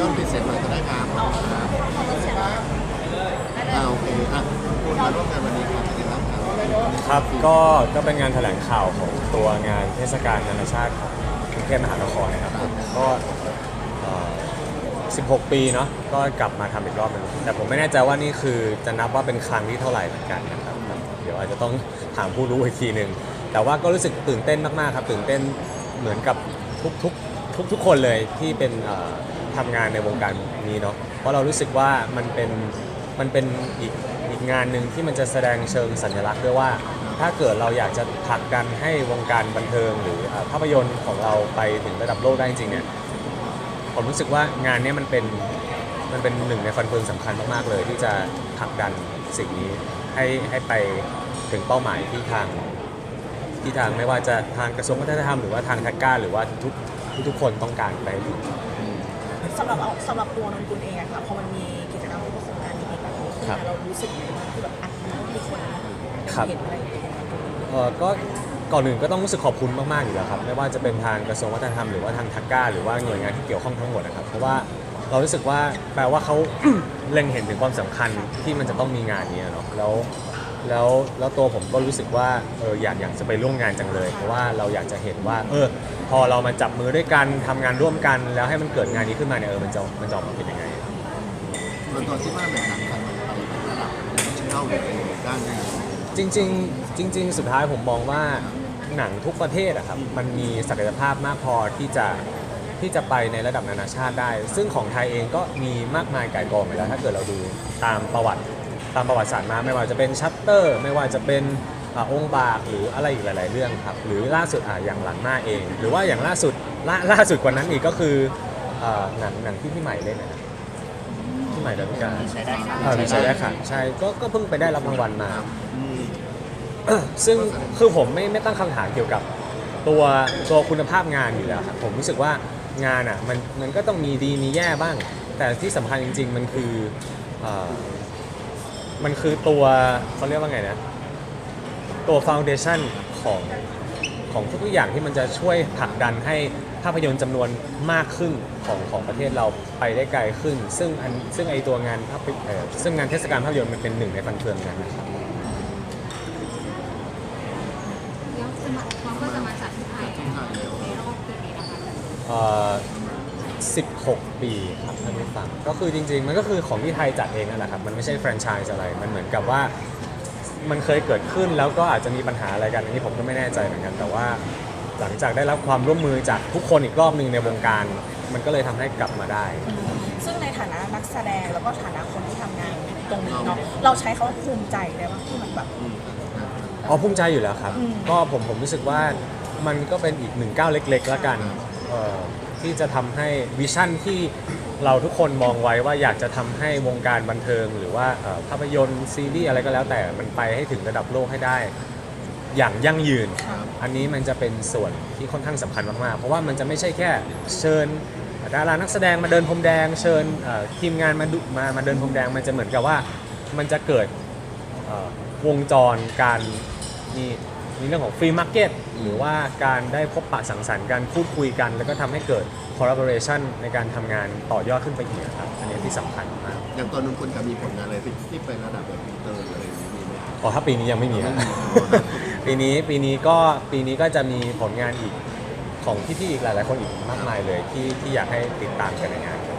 ย้อนปิดเสียงหน่อยก็ได้ครับขอบคุณครับอ่าโอเคอะคุณมาร่วมงานวันนี้ครับเป็นยังไงบ้างครับครับก็ก็เป็นงานแถลงข่าวของตัวงานเทศกาลนานาชาติกรุงเทพมหานครนะครับผมก็เอ่อ16 ปีเนาะก็กลับมาทำอีกรอบหนึงแต่ผมไม่แน่ใจว่านี่คือจะนับว่าเป็นครั้งที่เท่าไหร่เหมือนกันนะครับเดี๋ยวอาจจะต้องถามผู้รู้อีกทีหนึ่งแต่ว่าก็รู้สึกตื่นเต้นมากๆครับตื่นเต้นเหมือนกับทุกทุกทุกทุกๆคนเลยที่เป็นเอ่อ ทำงานในวงการนี้เนาะเพราะเรารู้สึกว่ามันเป็นมันเป็นอีกอีกงานหนึ่งที่มันจะแสดงเชิงสัญลักษณ์ด้วยว่า ถ้าเกิดเราอยากจะผลักดันให้วงการบันเทิง หรือภาพยนตร์ของเราไปถึงระดับโลกได้จริงเนี่ยผมรู้สึกว่างานนี้มันเป็นมันเป็นหนึ่งในฟันเฟืองสำคัญมากๆเลย ที่จะผลักดันสิ่งนี้ให้ให้ไปถึงเป้าหมายที่ทางที่ทางไม่ว่าจะทางกระทรวงวัฒนธรรมหรือว่าทางทักก้าหรือว่าทุกทุกคนต้องการไปถึง สำหรับเอาสำหรับตัวนนกุลเองอะค่ะพอมันมีกิจกรรมประสบการณ์ดีๆแบบนี้ขึ้นครัมาบเรารู้สึกยังไงบ้างคือแบบอัดมันต้องมีคนครับ เห็นอะไรอย่างเงี้ยเอ่อก็ก่อนอื่นก็ต้องรู้สึกขอบคุณมากๆอยู่แล้วครับไม่ว่าจะเป็นทางกระทรวงวัฒนธรรมหรือว่าทางทักก้าหรือว่าหน่วยงานที่เกี่ยวข้องทั้งหมดนะครับเพราะว่าเรารู้สึกว่าแปลว่าเขา เล็งเห็นถึงความสำคัญที่มันจะต้องมีงานนี้เนาะแล้ว แล้วแล้วตัวผมก็รู้สึกว่าเอออยากอยากจะไปร่วมงานจังเลย เพราะว่าเราอยากจะเห็นว่าเออพอเรามาจับมือด้วยกันทำงานร่วมกัน แล้วให้มันเกิดงานนี้ขึ้นมาเนี่ยเออมันจะมันจะออกมาเป็นยังไง ส่วนตัวคิดว่าในหนังไทยมันไประดับเท่าหรือเป็นด้านไหนจริงๆจริง ๆ สุดท้ายผมมองว่าหนังทุกประเทศอะครับมันมีศักยภาพมากพอที่จะที่จะไปในระดับนานาชาติได้ ซึ่งของไทยเองก็มีมากมายก่ายกองอยู่แล้วถ้าเกิดเราดูตามประวัติ ตามประวัติศาสตร์มาไม่ว่าจะเป็นชัตเตอร์ ไม่ว่าจะเป็นอ่าองค์บากหรืออะไรอีกหลาย ๆ เรื่องครับ หรือล่าสุดอะอย่างหลังหน้าเอง หรือว่าอย่างล่าสุดล่าล่าสุดกว่านั้นอีกก็คืออ่าหนังหนังที่พี่ใหม่เล่นนะครับพี่ใหม่ดาวิกา ใช้ได้ค่ะ อ่ามีใช้ได้ค่ะใช่ก็ก็เพิ่งไปได้รับรางวัลมาอืมซึ่งคือผมไม่ไม่ตั้งคำถามเกี่ยวกับตัวตัวคุณภาพงานอยู่แล้วครับผมรู้สึกว่างานอะมันมันก็ต้องมีดีมีแย่บ้าง แต่ที่สำคัญจริง ๆ มันคือเอ่อ มันคือตัวเขาเรียกว่าไงนะ ตัวฟ u n เดชั o นของของทุกๆอย่างที่มันจะช่วยผลักดันให้ภาพยนตร์จำนวนมากขึ้นของของประเทศเราไปได้ไกลขึ้น ซึ่งอันซึ่งไอตัวงานภาพยเอ่อซึ่งงานเทศกาลภาพยนตร์มันเป็นหนึ่งในฟันเฟืองนั้นนะครับแล้วจะมาเขาก็จะมาจัดที่ไทยที่ไทยแล้วในรอบปีนี้นะคะ เอ่อ 16 ปีครับท่านผู้ฟังก็คือจริง ๆ มันก็คือของที่ไทยจัดเองนั่นแหละครับมันไม่ใช่แฟรนไชส์อะไรมันเหมือนกับว่ามันเคยเกิดขึ้นแล้วก็อาจจะมีปัญหาอะไรกันอันนี้ผมก็ไม่แน่ใจเหมือนกัน แต่ว่าหลังจากได้รับความร่วมมือจากทุกคนอีกรอบหนึ่งในวงการ มันก็เลยทำให้กลับมาได้ ซึ่งในฐานะนักแสดงแล้วก็ฐานะคนที่ทำงานตรงนี้เนาะเราใช้คำว่าภูมิใจได้ว่าที่มันแบบ อ๋อภูมิใจอยู่แล้วครับ อืม ก็ผมผมรู้สึกว่ามันก็เป็นอีกหนึ่งก้าวเล็กๆแล้วกันเอ่อ ที่จะทำให้วิชั่นที่เราทุกคนมองไว้ว่าอยากจะทำให้วงการบันเทิง หรือว่าเอ่อภาพยนตร์ซีรีส์อะไรก็แล้วแต่มันไปให้ถึงระดับโลกให้ได้ อย่างยั่งยืน อันนี้มันจะเป็นส่วนที่ค่อนข้างสำคัญมาก ๆ เพราะว่ามันจะไม่ใช่แค่เชิญดารานักแสดงมาเดินพรมแดง เชิญเอ่อทีมงานมาดูมามาเดินพรมแดง มันจะเหมือนกับว่ามันจะเกิดเอ่อวงจรการ มีมีเรื่องของฟรีมาร์เก็ตหรือว่าการได้พบปะสังสรรค์การพูดคุยกัน แล้วก็ทำให้เกิด collaboration ในการทำงานต่อยอดขึ้นไปอีกครับ อันนี้ที่สำคัญมากอย่างตัวนุ่นคุณจะมีผลงานอะไรที่ที่เป็นระดับแบบอินเตอร์อะไรอย่างนี้มีไหมอ๋อถ้าปีนี้ยังไม่มีครับไม่มีปีนี้ปีนี้ก็ปีนี้ก็จะมีผลงานอีกของพี่ๆอีกหลายๆคนอีกมากมายเลยที่ที่อยากให้ติดตามกันในงานครับ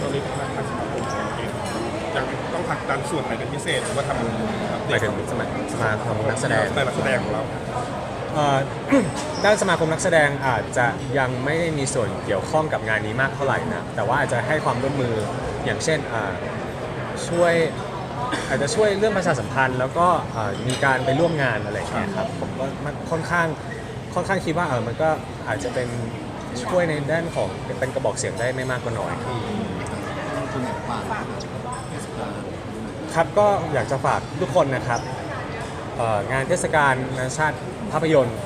ตอนนี้ทางสมาคมเองยัง ต้องผลักดันส่วนไหนเป็นพิเศษหรือว่าทำหมายถึงสมัยสมาคมนักแสดง แต่ละแสดงของเราเอ่อ ด้านสมาคมนักแสดงอาจจะยังไม่ได้มีส่วนเกี่ยวข้องกับงานนี้มากเท่าไหร่นะแต่ว่าอาจจะให้ความร่วมมืออย่างเช่นอ่าช่วยอาจจะช่วยเรื่องประชาสัมพันธ์ แล้วก็อ่ามีการไปร่วมงานอะไรอย่างเงี้ยครับผมก็มันค่อนข้างค่อนข้างคิดว่าเออมันก็อาจจะเป็นช่วยในด้านของเป็นกระบอกเสียงได้ไม่มากก็น้อยครับคุณอยากฝากเทศกาล ครับก็อยากจะฝากทุกคนนะครับเอ่องานเทศกาลนานาชาติภาพยนตร์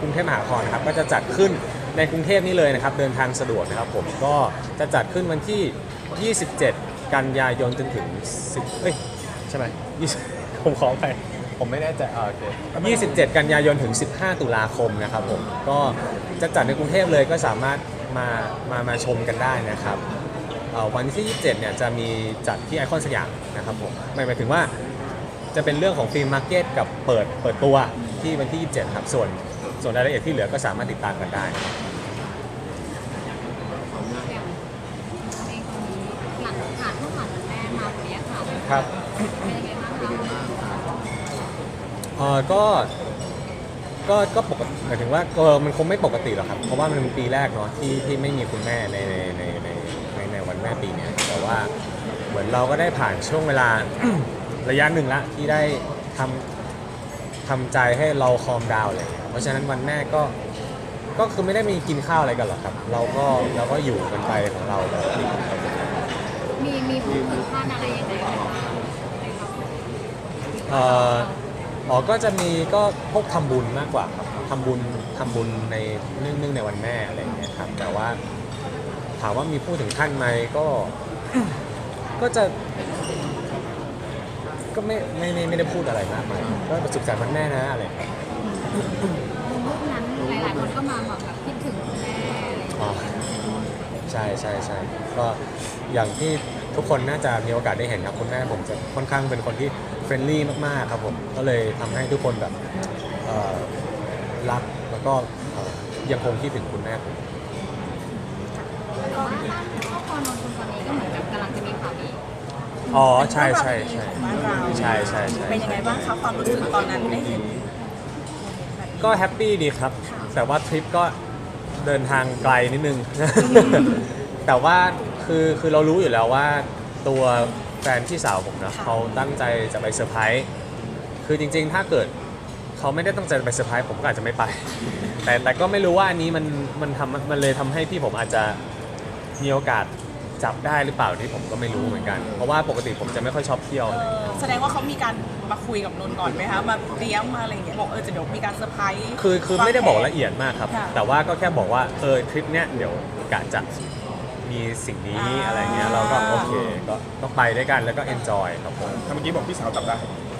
กรุงเทพมหานครนะครับก็จะจัดขึ้นในกรุงเทพนี่เลยนะครับ เดินทางสะดวกนะครับผมก็จะจัดขึ้นวันที่ 27 กันยายนจนถึง 10เอ้ยใช่ไหม20ผมขอไป ผมไม่แน่ใจอ่าโอเค 27 กันยายนถึง 15 ตุลาคมนะครับผมก็จะจัดในกรุงเทพเลยก็สามารถมามามาชมกันได้นะครับเอ่อ วันที่ 27 เนี่ยจะมีจัดที่ไอคอนสยามนะครับผมหมายหมายถึงว่าจะเป็นเรื่องของฟิล์มมาร์เก็ตกับเปิดเปิดตัวที่วันที่ 27 ครับส่วนส่วนรายละเอียดที่เหลือก็สามารถติดตามกันได้ อย่างเองตรงนี้หลังผ่านเพิ่งผ่านวันแม่มาวันเนี้ยค่ะครับเป็นยังไงบ้างเป็นยังไงคะบ้างครับเออก็ ก็ ก็ปกติหมายถึงว่าเออมันคงไม่ปกติหรอกครับ เพราะว่ามันเป็นปีแรกเนาะที่ที่ไม่มีคุณแม่ในในในในในในวัน แม่ปีเนี้ยแต่ว่าเหมือนเราก็ได้ผ่านช่วงเวลา ระยะหนึ่งละที่ได้ทำทำใจให้เราคอมดาวเลย เพราะฉะนั้นวันแม่ก็ก็คือไม่ได้มีกินข้าวอะไรกันหรอกครับ เราก็เราก็อยู่กันไปของเราแบบนี้ครับมีมีพูดถึงขั้นอะไรยังไงบ้างในครอบครัวเอ่ออ๋อก็จะมีก็พวกทำบุญมากกว่าครับทำบุญทำบุญในเนื่องเนื่องในวันแม่อะไรอย่างเงี้ยครับแต่ว่าถามว่ามีพูดถึงท่านไหมก็ ก็จะ ก็ไม่ไม่ไม่ไม่ได้พูดอะไรมากมายก็สุขสันต์วันแม่นะอะไรอย่างเงี้ยรูปนั้นหลายๆคนก็มาแบบคิดถึงคุณแม่อะไรอย่างเงี้ยอ๋อใช่ใช่ใช่ก็อย่างที่ทุกคนน่าจะมีโอกาสได้เห็นครับคุณแม่ผมจะค่อนข้างเป็นคนที่เฟรนลี่มากๆครับผมก็เลยทำให้ทุกคนแบบเอ่อรักแล้วก็เอ่อยังคงคิดถึงคุณแม่ผม แต่ว่าบ้านครอบครัวนนท์ตอนนี้ก็เหมือนกับกำลังจะมีข่าวดีอ๋อใช่ใช่ใช่ของบ้านเราใช่ใช่ใช่เป็นยังไงบ้างคะความรู้สึกตอนนั้นได้เห็นก็แฮปปี้ดีครับ แต่ว่าทริปก็เดินทางไกลนิดนึง แต่ว่าคือคือเรารู้อยู่แล้วว่าตัวแฟนพี่สาวผมนะค่ะเขาตั้งใจจะไปเซอร์ไพรส์คือจริง ๆ ถ้าเกิดเขาไม่ได้ตั้งใจจะไปเซอร์ไพรส์ผมก็อาจจะไม่ไป แต่แต่ก็ไม่รู้ว่าอันนี้มันมันทำมันเลยทำให้พี่ผมอาจจะ มีโอกาสจับได้หรือเปล่าที่ผมก็ไม่รู้เหมือนกัน เพราะว่าปกติผมจะไม่ค่อยชอบเที่ยวเออแสดงว่าเขามีการมาคุยกับนนท์ก่อนไหมคะมาเตรียมมาอะไรอย่างเงี้ยบอกเออจะเดี๋ยวมีการเซอร์ไพรส์ คือคือไม่ได้บอกละเอียดมากครับ ค่ะ แต่ว่าก็แค่บอกว่าเออทริปเนี้ยเดี๋ยวกะจะมีสิ่งนี้อ่าอะไรเงี้ยเราก็โอเคก็ก็ไปด้วยกันแล้วก็เอนจอยครับผม ถ้าเมื่อกี้บอกพี่สาวจับได้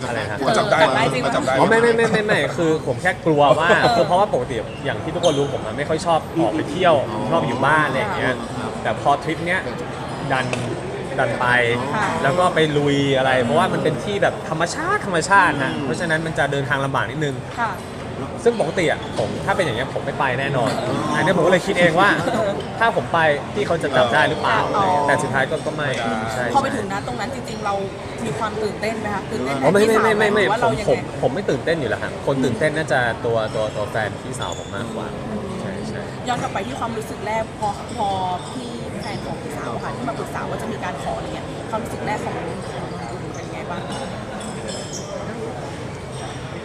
อะไรครับเขาจับได้จับได้จริงไหมเขาจับได้ อ๋อไม่ไม่ไม่ไม่ไม่คือผมแค่กลัวว่าคือเพราะว่าปกติอย่างที่ทุกคนรู้ผมอะไม่ค่อยชอบออกไปเที่ยวชอบอยู่บ้านอะไรอย่างเงี้ย แต่พอทริปเนี้ยดันดันไปค่ะแล้วก็ไปลุยอะไร เพราะว่ามันเป็นที่แบบธรรมชาติธรรมชาติฮะเพราะฉะนั้นมันจะเดินทางลำบากนิดนึง ค่ะ ซึ่งปกติอะผมถ้าเป็นอย่างเงี้ยผมไม่ไปแน่นอน อันนี้ผมก็เลยคิดเองว่า ถ้าผมไปพี่เขาจะจับได้หรือเปล่าอ๋อแต่สุดท้ายก็ก็ไม่ใช่พอไปถึงนะตรงนั้นจริงๆเรามีความตื่นเต้นไหมคะตื่นเต้นแทอ๋อนไม่พี่ไม่สาวไม่ไม่หไม่รือว่าผเรามยังผไงมผมไม่ตื่นเต้นอยู่แล้วฮะคนตื่นเต้นน่าจะตัวตัวตัวแฟนพี่สาวผมมากกว่าใช่ใช่ ย้อนกลับไปที่ความรู้สึกแรกพอพอพี่แฟนของพี่สาวค่ะที่มาปรึกษาว่าจะมีการขออะไรเงี้ยความรู้สึกแรกของของคุณเป็นไงบ้าง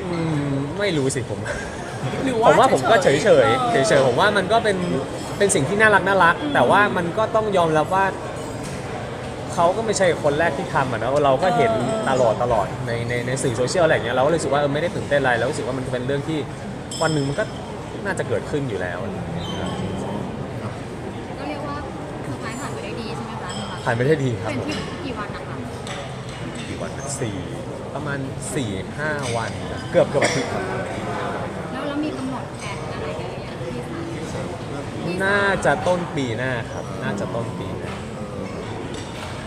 อืมไม่รู้สิผม หรือผมว่าผมก็เฉยเฉยอเฉอยเฉยๆผมว่ามันก็เป็นเป็นสิ่งที่น่ารักน่ารัก แต่ว่ามันก็ต้องยอมรับว่าเขาก็ไม่ใช่คนแรกที่ทำอะนะเราก็เห็นตลอดตลอดในในในสื่อโซเชียลอะไรอย่างเงี้ยเราก็เลยรู้สึกว่าเออไม่ได้ตื่นเต้นอะไรแล้วรู้สึกว่ามันเป็นเรื่องที่วันหนึ่งมันก็ น่าจะเกิดขึ้นอยู่แล้ว ก็เรียกว่าเซอร์ไพรส์ผ่านไปได้ดีใช่ไหมคะสำหรับผ่านไปได้ดีครับเป็นทริปกี่วันนะคะกี่วันนะสี่ประมาณสี่ห้าวันนะเกือบเกือบอาทิตย์ครับแล้วแล้วมีกำหนดแผนอะไรกันหรือยังที่สามน่าจะต้นปีหน้าครับ น่าจะต้นปีหน้า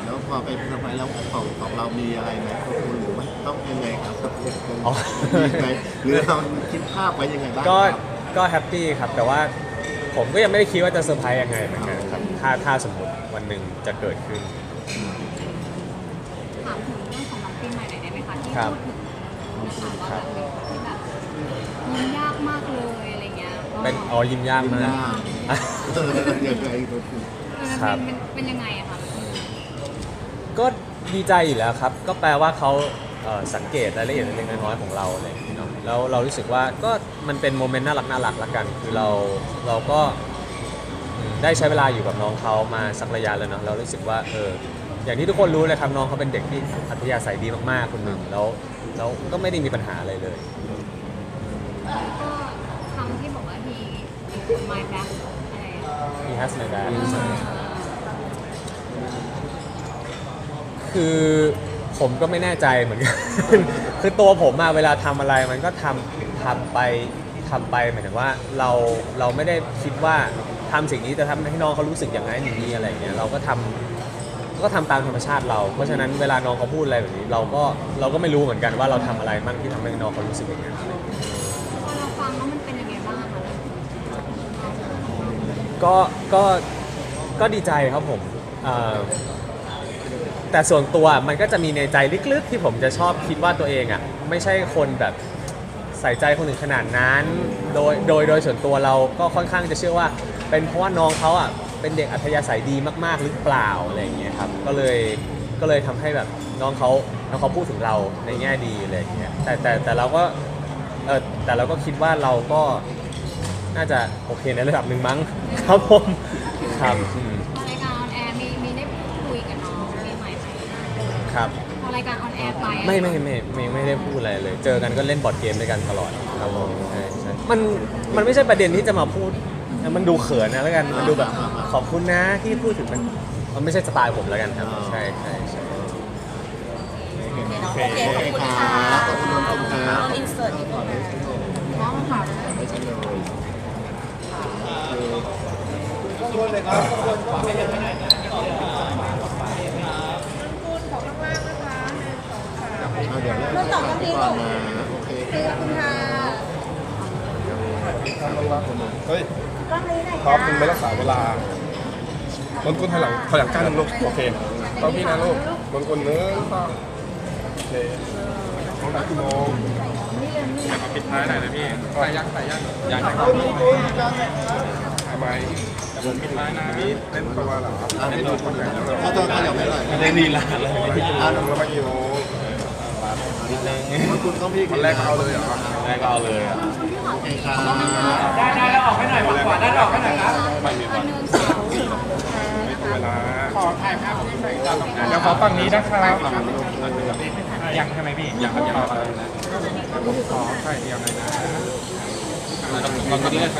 แล้วพอไปทำไมแล้วของของเรามีอะไรไหมคุณหรือว่าต้องยังไงครับอ๋อ มีไหมหรือเราคิดภาพไว้ยังไงบ้างก็ครับ ก็แฮปปี้ครับ แต่ว่าผมก็ยังไม่ได้คิดว่าจะเซอร์ไพรส์ยังไงเหมือนกันครับ ถ้าถ้าสมมติวันหนึ่งจะเกิดขึ้น ถามถึงเรื่องของน้องปีใหม่หน่อยได้ไหมคะที่ครับ พูดถึงนะคะว่าแบบที่แบบยิ้มยากมากเลยอะไรเงี้ยก็เป็นอ๋อยิ้มยากมากอะเออยังไงตัวคุณเออครับเป็นเป็นเป็นยังไงอะคะก็ดีใจอยู่แล้วครับ ก็แปลว่าเขาเอ่อสังเกตรายละเอียดเล็กๆน้อยๆของเราอะไรอย่างเลยเนาะ แล้วเรารู้สึกว่าก็มันเป็นโมเมนต์น่ารักน่ารักละกัน คือเราเราก็อืมได้ใช้เวลาอยู่กับน้องเขามาสักระยะแล้วเนาะเรารู้สึกว่าเอออย่างที่ทุกคนรู้เลยครับน้องเขาเป็นเด็กที่อัธยาศัยดีมากๆคนหนึ่งแล้วแล้วก็ไม่ได้มีปัญหาอะไรเลยก็คำที่บอกว่า he my back อะไรอะ He has my back เออคือ ผมก็ไม่แน่ใจเหมือนกัน คือตัวผมมาเวลาทำอะไรมันก็ทำทำไปทำไปหมายถึงว่าเราเราไม่ได้คิดว่าทำสิ่งนี้จะทำให้น้องเขารู้สึกอย่างนั้นอย่างนี้อะไรอย่างเงี้ยเราก็ทำก็ทำตามธรรมชาติเรา เพราะฉะนั้นเวลาน้องเขาพูดอะไรแบบนี้ เราก็เราก็ไม่รู้เหมือนกันว่าเราทำอะไรมั่งที่ทำให้น้องเขารู้สึกอย่างนั้น พอเราฟังแล้วมันเป็นยังไงบ้างคะก็ ก็ ก็ดีใจครับผมเอ่อ แต่ส่วนตัวมันก็จะมีในใจลึกๆ ที่ผมจะชอบคิดว่าตัวเองอะไม่ใช่คนแบบใส่ใจคนอื่นขนาดนั้น โดยโดยโดยส่วนตัวเราก็ค่อนข้างจะเชื่อว่า เป็นเพราะว่าน้องเขาอะเป็นเด็กอัธยาศัยดีมากๆหรือเปล่าอะไรอย่างเงี้ยครับก็เลยก็เลยทำให้แบบน้องเขาน้องเขาพูดถึงเราในแง่ดีอะไรอย่างเงี้ยแต่แต่แต่เราก็เออแต่เราก็คิดว่าเราก็น่าจะโอเคในระดับหนึ่งมั้งครับผมครับอืม ครับ พอรายการออนแอร์ไปไม่ไม่ไม่ไม่ไม่ได้พูดอะไรเลย เจอกันก็เล่นบอร์ดเกมด้วยกันตลอดครับผมใช่ใช่มันมันไม่ใช่ประเด็นที่จะมาพูด มันดูเขินนะแล้วกันมันดูแบบขอบคุณนะที่พูดถึงมันมันไม่ใช่สไตล์ผมแล้วกันครับใช่ใช่ใช่ โอเคเนาะโอเคขอบคุณค่ะขอบคุณน้องตุ้มครับน้องอินเสิร์ตอีกทีนะน้องค่ะไม่ใช่เลยเอา เดี๋ยวเริ่มจากที่ก่อนนะโอเคขอคุณค่ะเฮ้ยพร้อมคุณไม่รักษาเวลาลนกุนถอยหลังถอยหลังก้าวหนึ่งลูกโอเคต้องพี่นะลูกลนกุนเนื้อสองโอเคน้องนัดกี่โมอยากมาปิดท้ายหน่อยนะพี่ใส่ยังใส่ยังยังใส่ก่อนทำไมผมปิดท้ายนะมีเล่นตัวเหรอเล่นตัวคนไหนแล้วเอาตัวขยับไปหน่อยไม่ได้ลีลาเลยอ่าแล้วมากี่ นิดนึงว่าคุณต้องพี่วันแรกก็เอาเลยเหรอแรกก็เอาเลยอะโอเคครับไม่มีวันอันหนึ่งสองไม่ถึงเวลาขอถ่ายภาพผมใส่ตาตรงนั้นเดี๋ยวขอฝั่งนี้นะครับยังใช่ไหมพี่ยังครับยังครับผมขอถ่ายเดียวหน่อยนะตรงนี้เลย